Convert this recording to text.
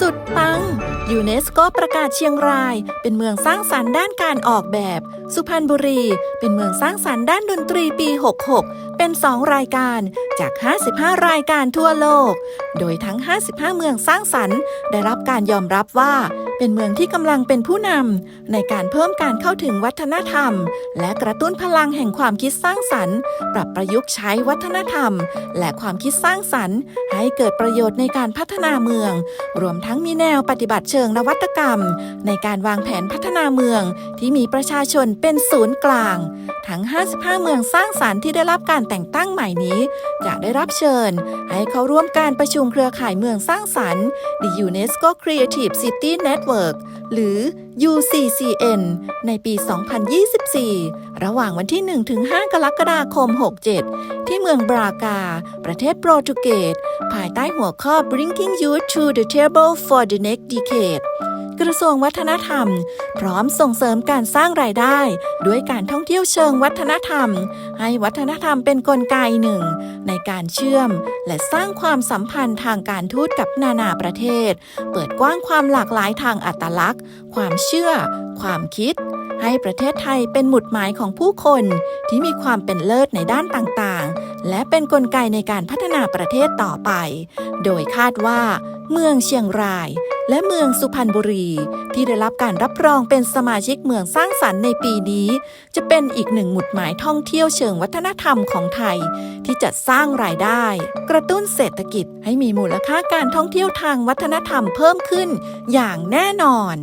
สุดปัง ยูเนสโกประกาศเชียงราย เป็นเมืองสร้างสรรค์ด้านการออกแบบ สุพรรณบุรี เป็นเมืองสร้างสรรค์ด้านดนตรีปี 66 เป็น 2 รายการจาก 55 รายการทั่วโลก โดยทั้ง 55 เมืองสร้างสรรค์ ได้รับการยอมรับว่าเป็นเมืองที่กำลังเป็นผู้นำในการเพิ่มการเข้าถึงวัฒนธรรม และกระตุ้นพลังแห่งความคิดสร้างสรรค์ ปรับประยุกต์ใช้วัฒนธรรม และความคิดสร้างสรรค์ ให้เกิดประโยชน์ในการพัฒนาเมือง รวมทั้งมีแนวปฏิบัติเชิงนวัตกรรม ในการวางแผนพัฒนาเมืองที่มีประชาชนเป็นศูนย์กลาง ทั้ง 55 เมืองสร้างสรรค์ที่ได้รับการแต่งตั้งใหม่นี้ จะได้รับเชิญ ให้เข้าร่วมการประชุมเครือข่ายเมืองสร้างสรรค์ The UNESCO Creative City Network หรือ UCCN ในปี 2024 ระหว่างวันที่ 1-5 กรกฎาคม 67 ที่เมืองบรากา ประเทศโปรตุเกส ภายใต้หัวข้อ Bringing Youth to the Table for the Next Decade กระทรวงวัฒนธรรม พร้อมส่งเสริมการสร้างรายได้ ด้วยการท่องเที่ยวเชิงวัฒนธรรม ให้วัฒนธรรมเป็นนกลไกหนึ่ง ในการเชื่อมและสร้างความสัมพันธ์ทางการทูตกับนานาประเทศ เปิดกว้างความหลากหลายทางอัตลักษณ์ ความเชื่อ ความคิด ให้ประเทศไทยเป็นหมุดหมายของผู้คนที่มีความเป็นเลิศในด้านต่างๆ และเป็นนกลไกในการพัฒนาประเทศต่อไป โดยคาดว่า เมืองเชียงราย และเมืองสุพรรณบุรี ที่ได้รับการรับรองเป็นสมาชิกเมืองสร้างสรรค์ในปีนี้ จะเป็นอีกหนึ่งหมุดหมายท่องเที่ยวเชิงวัฒนธรรมของไทย ที่จะสร้างรายได้ กระตุ้นเศรษฐกิจให้มีมูลค่าการท่องเที่ยวทางวัฒนธรรมเพิ่มขึ้น อย่างแน่นอน